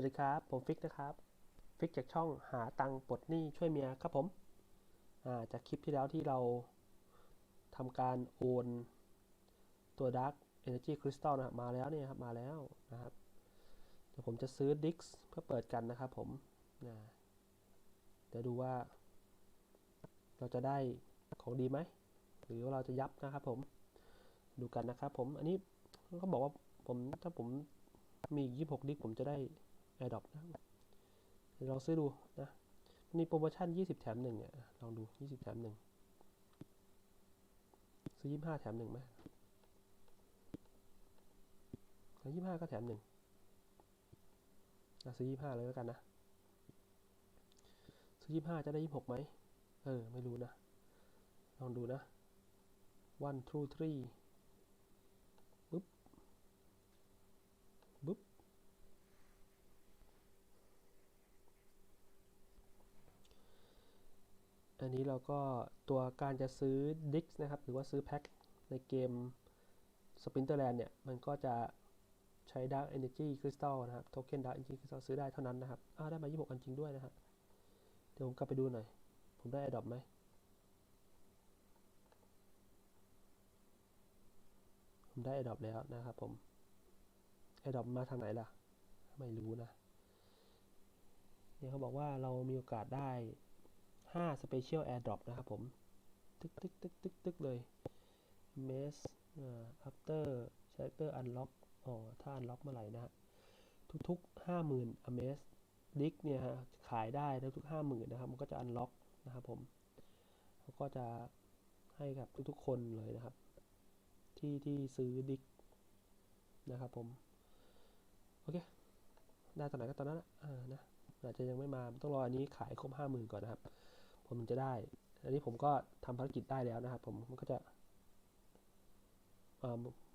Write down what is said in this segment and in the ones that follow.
วัสดีครับ ผมฟิกนะครับ ฟิกจากช่องหาตังปลดหนี้ช่วยเมียครับผมาจากคลิปที่แล้วที่เราทำการโอนตัว Dark Energy Crystal นะครับมาแล้วเนี่ยครับมาแล้วนะครับเดี๋ยวผมจะซื้อ Dix เพื่อเปิดกันนะครับผมนะเดี๋ยวดูว่า เราจะได้ของดีไหม หรือว่าเราจะยับนะครับผมดูกันนะครับผมอันนี้เขาบอกว่าผมถ้าผมมีอีก26 ดิกผมจะได้ AirDrop นะลองซื้อดูนะมีโปรโมชั่น 20 แถมหนึ่งเนี่ยลองดู 20 แถมหนึ่งซื้อ 25 แถมหนึ่งไหมแล้ว25 ก็แถมหนึ่งซื้อ 25 เลยแล้วกันนะ ซื้อ 25 จะได้ 26ไหมเออ ไม่รู้นะ ลองดูนะ one two three ปึ๊บปึ๊บ อันนี้เราก็ตัวการจะซื้อ Dix นะครับ หรือว่าซื้อแพ็คในเกม Splinterland เนี่ย มันก็จะใช้ Dark Energy Crystal นะครับโทเค็น Dark Energy Crystal ซื้อได้เท่านั้นนะครับอ้าได้มา26อันจริงด้วยนะครับเดี๋ยวผมกลับไปดูหน่อย ผมได้ Adopt ไหมผมได้ Adopt แล้วนะครับผม Adopt มาทางไหนล่ะ ไม่รู้นะเนี่ยเขาบอกว่าเรามีโอกาสได้ 5 Special Airdrop นะครับผม ตึกตึกตึกตึกตึกเลย m e s after character unlock อ๋อถ้า unlock เมื่อไหร่นะฮะ ทุกๆ 50,000 a m a z Dick เนี่ยฮะ ขายได้ทุกๆ50,000นะครับ มันก็จะ unlock นะครับผมเขาก็จะให้กับทุกๆ คนเลยนะครับ ที่ที่ซื้อ Dick นะครับผม โอเค ได้ตอนไหนก็ตอนนั้นอ่านะอาจจะยังไม่มา ต้องรออันนี้ขายครบ50,000ก่อนนะครับ ผมจะได้ อันนี้ผมก็ทำภารกิจได้แล้วนะครับ ผมมันก็จะ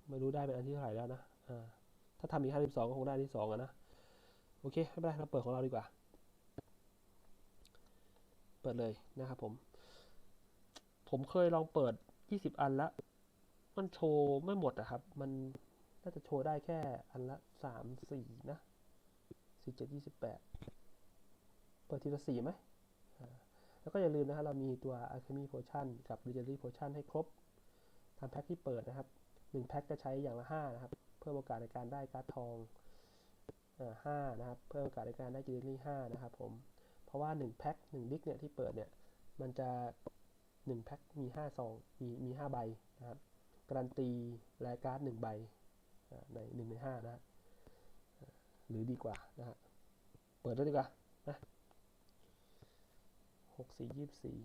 ไม่รู้ได้เป็นอันที่เท่าไหร่แล้วนะถ้าทำอีกห้าสิบสองก็คงได้ที่สองอะนะ โอเค ไม่เป็นไร เราเปิดของเราดีกว่า เปิดเลยนะครับผม ผมเคยลองเปิด20อันแล้วมันโชว์ไม่หมดอะครับ มันน่าจะโชว์ได้แค่อันละ3 4นะ4 7 28เปิดทีละ4ไหม แล้วก็อย่าลืมนะครับเรามีตัว Alchemy Potion กับ Legendary Potion ให้ครบตามแพ็คที่เปิดนะครับ1แพ็คจะใช้อย่างละ5นะครับ เพิ่มโอกาสในการได้การ์ดทองห้านะครับ เพิ่มโอกาสในการได้จิลลี่ห้านะครับผม เพราะว่า1แพ็ค1ดิกเนี่ยที่เปิดเนี่ย มันจะ1แพ็คมี5ซอง มีมี5ใบนะครับ การันตีและการ์ด1ใบใน1ใน5นะ หรือดีกว่านะฮะ เปิดแล้วดีกว่านะ หกสี่ยี่สี่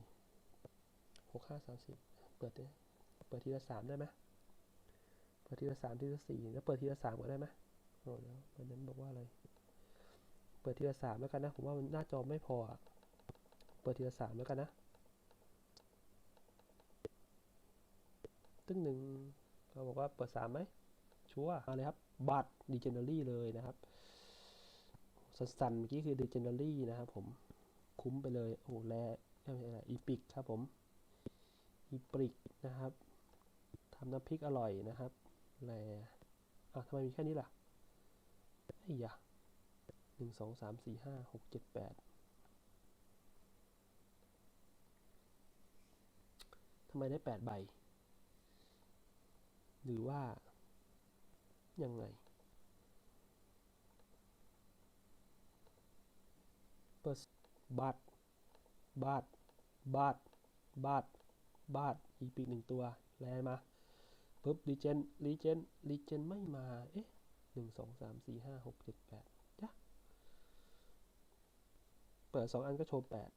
หกห้าสามสิบเปิดเลยเปิดทีละสามได้ไหมเปิดทีละสามทีละสี่แล้วเปิดทีละสามก็ได้ไหมโอ้เดี๋ยวมันนั้นบอกว่าอะไร เปิดทีละสามแล้วกันนะ ผมว่ามันหน้าจอไม่พอ เปิดทีละสามแล้วกันนะ ตึ้งหนึ่งเราบอกว่าเปิดสามไหมชัวร์มาเลยครับ บัตรดิเจเนอรี่เลยนะครับ สันๆเมื่อกี้คือดิเจเนอรี่นะครับผม คุ้มไปเลย โอ้แลไม่ใช่อะไรอีพิกครับผม อีพิกนะครับทำน้ำพริกอร่อยนะครับแลอะทำไมมีแค่นี้ล่ะไอ้ยะหนึ่งสองสามสี่ห้าหกเจ็ดแปดทำไมได้แปดใบ หรือว่า ยังไง เปิด บัตบัตบัตบัตบัตอีกปีกหนึ่งตัวแลมาปุ๊บรีเจนรีเจนรีเจนไม่มา เอ๊ะหนึ่งสองสามสี่ห้าหกเจ็ดแปดจ้ะเปิดสองอันก็โชว์แปด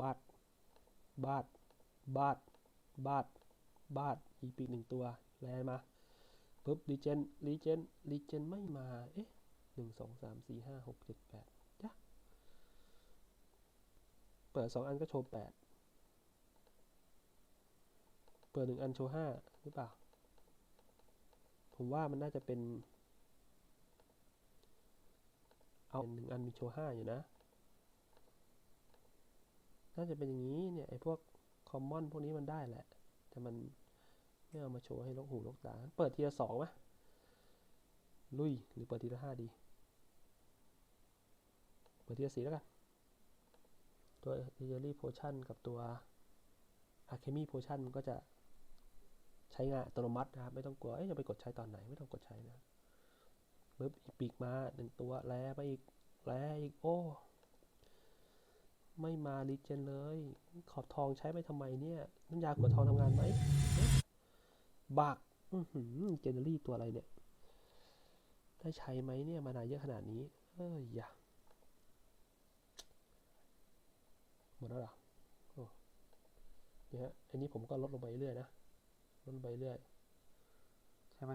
บาทบาทบาทบาทบาทอีกปีหนึ่งตัวแลมาปุ๊บรีเจนรีเจนรีเจนไม่มา เอ๊ะหนึ่งสองสามสี่ห้าหกเจ็ดแปด เปิดสองอันก็โชว์แปดเปิดหนึ่งอันโชว์ห้าหรือเปล่า ผมว่ามันน่าจะเป็น เอาหนึ่งอันมีโชว์ห้าอยู่นะ น่าจะเป็นอย่างนี้เนี่ยไอ้พวกคอมมอนพวกนี้มันได้แหละ แต่มันไม่เอามาโชว์ให้ลกหูลกตา เปิดทีละสองไหมลุย หรือเปิดทีละห้าดี เปิดทีละสี่แล้วกัน ตัว Legendary Potion กับตัว Alchemy Potion มันก็จะใช้งานอัตโนมัตินะครับ ไม่ต้องกลัวเอ๊ะจะไปกดใช้ตอนไหนไม่ต้องกดใช้นะปึ๊บอีกปีกมาหนึ่งตัวแล้ไปอีกแล้อีกโอ้ไม่มารีเจนเลย ขอบทองใช้ไปทำไมเนี่ยน้ำยาขวดทองทำงานไหมบักอือหือเจเนอรี่ตัวอะไรเนี่ย ได้ใช้ไหมเนี่ย มานานเยอะขนาดนี้ เอ้ยอย่าห มดแล้วเหรอโอ้เนี่ยฮะอันนี้ผมก็ลดลงไปเรื่อยนะ ลดลงไปเรื่อย ใช่ไหม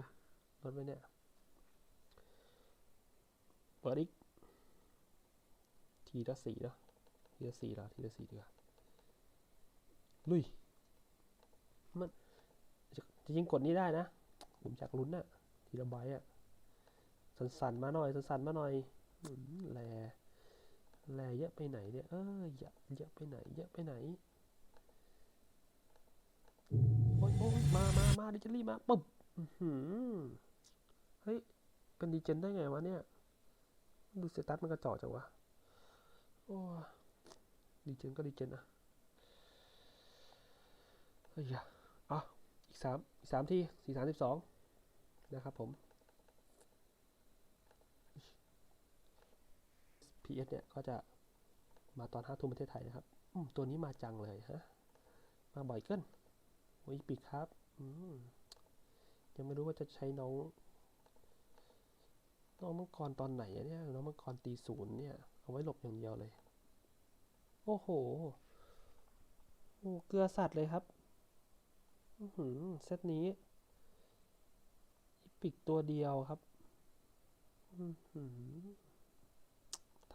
ลดไปเนี่ย เปิดอีก ทีละสี่เนาะทีละสี่ละทีละสี่ดีกว่าลุย มันจริงๆกดนี้ได้นะ ผมอยากลุ้นน่ะทีละใบอะสันๆมาหน่อย สันๆมาหน่อยอืมแล แลเยอะไปไหนเนี่ย เออเยอะเยอะไปไหน เยอะไปไหน โอ้ยโอ้ยมามามาดิจิลี่มาปุ๊บหือเฮ้ย เป็นดีเจนได้ไงวะเนี่ย ดูสเตตัสมันกระจอกจังวะ โอ้ดีเจนก็ดีเจนอะเฮ้ยอะอีกสามอีกสามที่สี่สามสิบสองนะครับผม PS เนี่ยก็จะมาตอนห้าทุ่มประเทศไทยนะครับอืตัวนี้มาจังเลยฮะ มาบ่อยเกินโอ้ยปิดครับอืยังไม่รู้ว่าจะใช้น้อง น้องมังกรตอนไหนอะเนี่ย น้องมังกรตีศูนย์เนี่ย เอาไว้หลบอย่างเดียวเลย โอ้โห โอ้เกลือสัตว์เลยครับ อืเซตนี้อีปิกตัวเดียวครับ อื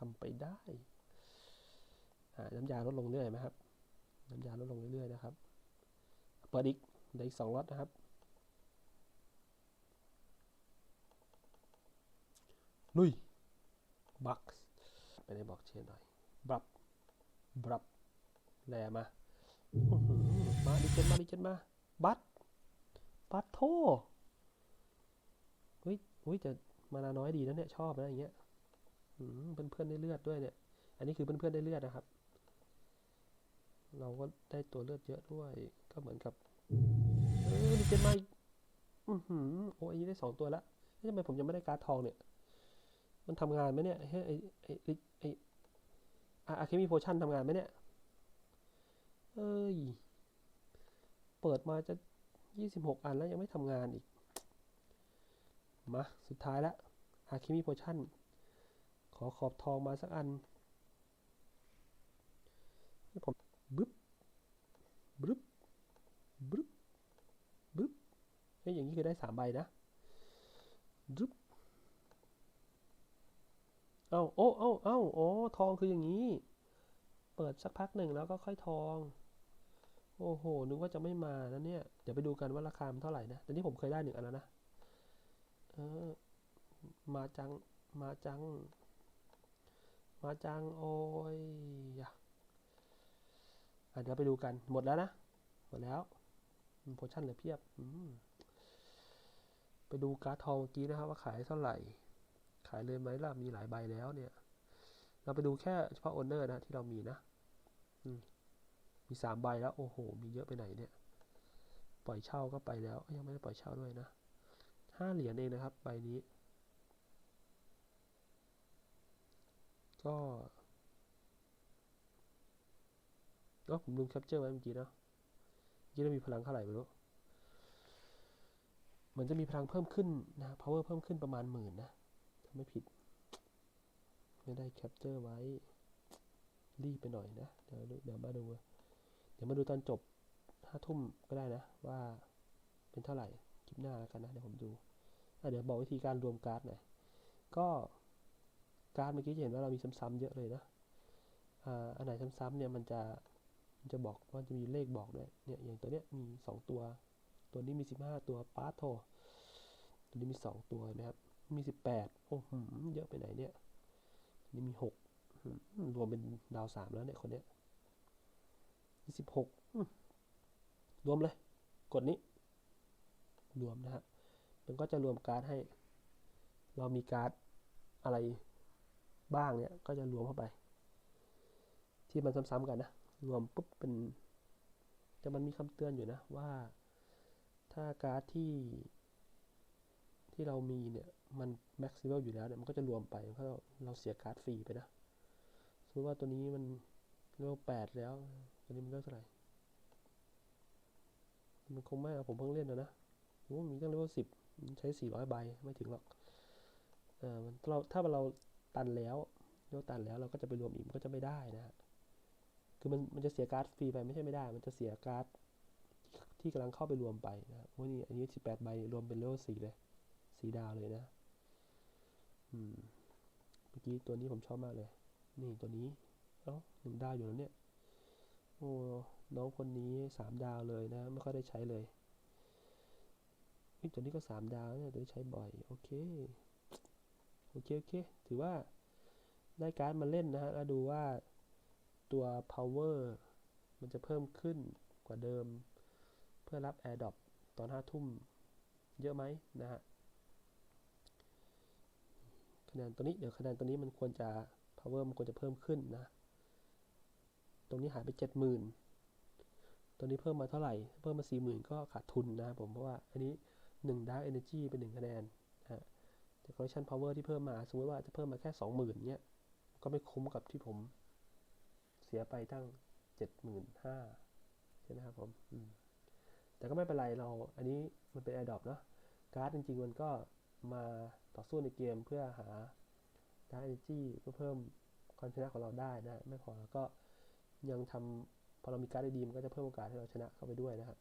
ทำไปได้น้ำยาลดลงเรื่อยไหมครับ น้ำยาลดลงเรื่อยๆนะครับ เปิดอีกเดี๋ยวอีกสองล็อตนะครับ ลุย บักไปในบอกเชนหน่อย บรับ บรับแลมา มาดิเจนมาดิเจนมา บัตบัตโทเฮ้ยเฮ้ยแต่มานาน้อยดีนะเนี่ย ชอบนะอย่างเงี้ย อืมเพื่อนได้เลือดด้วยเนี่ย อันนี้คือเพื่อนๆได้เลือดนะครับ เราก็ได้ตัวเลือดเยอะด้วย ก็เหมือนกับเออดิเจนมาอือหือโอ้ยอันนี้ได้สองตัวแล้วทำไมผมยังไม่ได้การ์ดทองเนี่ย มันทำงานไหมเนี่ยเฮ้ไอไอไอไออะอะเคมีโพชั่นทำงานไหมเนี่ย เอ้ย เปิดมาจะยี่สิบหกอันแล้วยังไม่ทำงานอีก มา สุดท้ายล้วอะเคมีโพชั่น ขอขอบทองมาสักอันให้ผมบึ๊บบึ๊บบึ๊บบึ๊บเฮ้อย่างนี้คือได้สามใบนะบึ๊บเอาโอ้เอาเอาโอ้ทองคืออย่างนี้ เปิดสักพักหนึ่งแล้วก็ค่อยทอง โอ้โห นึกว่าจะไม่มานะเนี่ย เดี๋ยวไปดูกันว่าราคามันเท่าไหร่นะแต่นี่ผมเคยได้หนึ่งอันแล้วนะ เออ มาจัง มาจัง มาจังโอ้ยอะเดี๋ยวไปดูกันหมดแล้วนะ หมดแล้วโพชั่นเหลือเพียบไปดูการ์ดทองเมื่อกี้นะครับว่าขายเท่าไหร่ ขายเลยไหมล่ะมีหลายใบแล้วเนี่ย เราไปดูแค่เฉพาะโอนเนอร์นะที่เรามีนะอืมีสามใบแล้ว โอ้โห มีเยอะไปไหนเนี่ย ปล่อยเช่าก็ไปแล้วยังไม่ได้ปล่อยเช่าด้วยนะห้าเหรียญเองนะครับใบนี้ ก็ก็ผมลืมแคปเจอร์ไว้เมื่อกี้เนาะเมื่อกี้เรามีพลังเท่าไหร่ไม่รู้เหมือนจะมีพลังเพิ่มขึ้นนะ power เพิ่มขึ้นประมาณหมื่นนะถ้าไม่ผิด ไม่ได้แคปเจอร์ไว้ รีบไปหน่อยนะ เดี๋ยวเดี๋ยวมาดู เดี๋ยวมาดูตอนจบห้าทุ่มก็ได้นะ ว่าเป็นเท่าไหร่คลิปหน้าแล้วกันนะ เดี๋ยวผมดูอะเดี๋ยวบอกวิธีการรวมการ์ดหน่อยก็ การ์ดเมื่อกี้จะเห็นว่าเรามีซ้ำๆเยอะเลยนะอันไหนซ้ำๆเนี่ยมันจะมันจะบอกว่าจะมีเลขบอกด้วยเนี่ยอย่างตัวเนี้ยมีสองตัว ตัวนี้มีสิบห้าตัวปาร์ตโทตัวนี้มีสองตัวนไหมครับมีสิบแปดโอ้โหเยอะไปไหนเนี่ยนี่มีหกรวมเป็นดาวสามแล้วเนี่ยคนเนี้ยยี่สิบหกรวมเลย กดนี้ รวมนะฮะมันก็จะรวมการ์ดให้ เรามีการ์ดอะไร บ้างเนี่ยก็จะรวมเข้าไป ที่มันซ้ำๆกันนะ รวมปุ๊บเป็นแต่มันมีคำเตือนอยู่นะว่า ถ้าการ์ดที่ที่เรามีเนี่ย มันแม็กซิเวลอยู่แล้วเนี่ยมันก็จะรวมไปเพราะเราเราเสียการ์ดฟรีไปนะสมมติว่าตัวนี้มันเลเวลแปดแล้ว ตัวนี้มันเลเวลเท่าไหร่มันคงไม่อะผมเพิ่งเล่นนะนะโอ้มีตั้งเลเวลสิบใช้สี่ร้อยใบไม่ถึงหรอกเออมันเราถ้าเรา ตันแล้วเลเวลตันแล้วเราก็จะไปรวมอีกมันก็จะไม่ได้นะฮะคือมันมันจะเสียการ์ดฟรีไปไม่ใช่ไม่ได้ มันจะเสียการ์ดที่กำลังเข้าไปรวมไปนะครับโอ้นี่อันนี้สิบแปดใบรวมเป็นเลเวลสี่เลยสีดาวเลยนะอืมเมื่อกี้ตัวนี้ผมชอบมากเลย นี่ตัวนี้เอ้าหนึ่งดาวอยู่แล้วเนี่ย โอ้น้องคนนี้สามดาวเลยนะ ไม่ค่อยได้ใช้เลยตัวนี้ก็สามดาวเนี่ยตัวนี้ใช้บ่อย โอเค โอเคโอเคถือว่าได้การ์ดมาเล่นนะฮะแล้วดูว่าตัว power มันจะเพิ่มขึ้นกว่าเดิม เพื่อรับ air drop ตอนห้าทุ่มเยอะไหมนะฮะคะแนนตัวนี้เดี๋ยวคะแนนตัวนี้มันควรจะ power มันควรจะเพิ่มขึ้นนะ ตรงนี้หายไปเจ็ดหมื่นตัวนี้เพิ่มมาเท่าไหร่ เพิ่มมาสี่หมื่นก็ขาดทุนนะครับผมเพราะว่าอันนี้หนึ่ง dark energy เป็นหนึ่งคะแนน นะฮะแต่ collection power ที่เพิ่มมาสมมติว่าจะเพิ่มมาแค่สองหมื่นเนี้ยก็ไม่คุ้มกับที่ผมเสียไปตั้งเจ็ดหมื่นห้าใช่ไหมครับผมแต่ก็ไม่เป็นไรเราอันนี้มันเป็น airdrop เนาะการ์ดจริงๆ มันก็มาต่อสู้ในเกมเพื่อหา dark energy เพื่อเพิ่มความชนะของเราได้นะ ไม่พอแล้วก็ยังทำพอเรามีการ์ดดีมันก็จะเพิ่มโอกาสให้เราชนะเข้าไปด้วยนะครับ